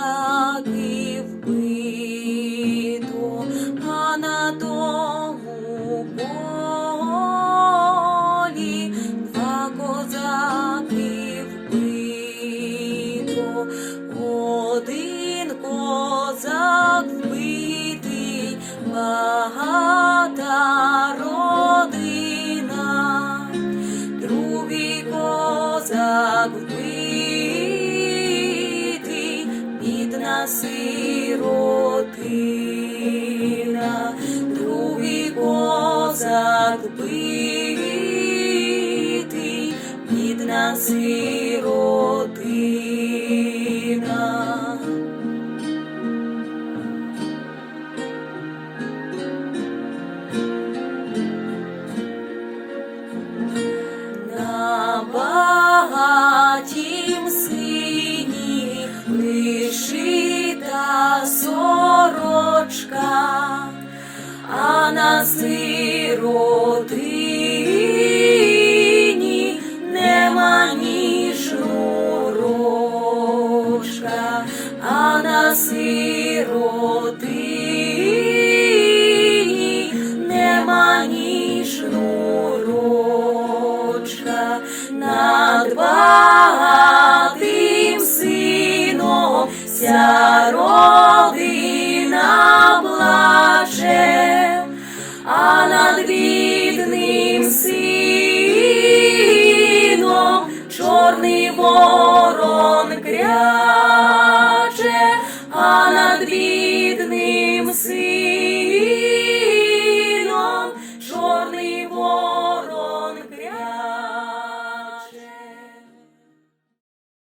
вояки вбито, а на тому полі два козаки вбито. Один сина сиротина, другий козак битий, бідна сиротина. На сиротині нема ні шнурочка, а на сиротині нема ні шнурочка, над багатим сином вся чорний ворон кряче, а на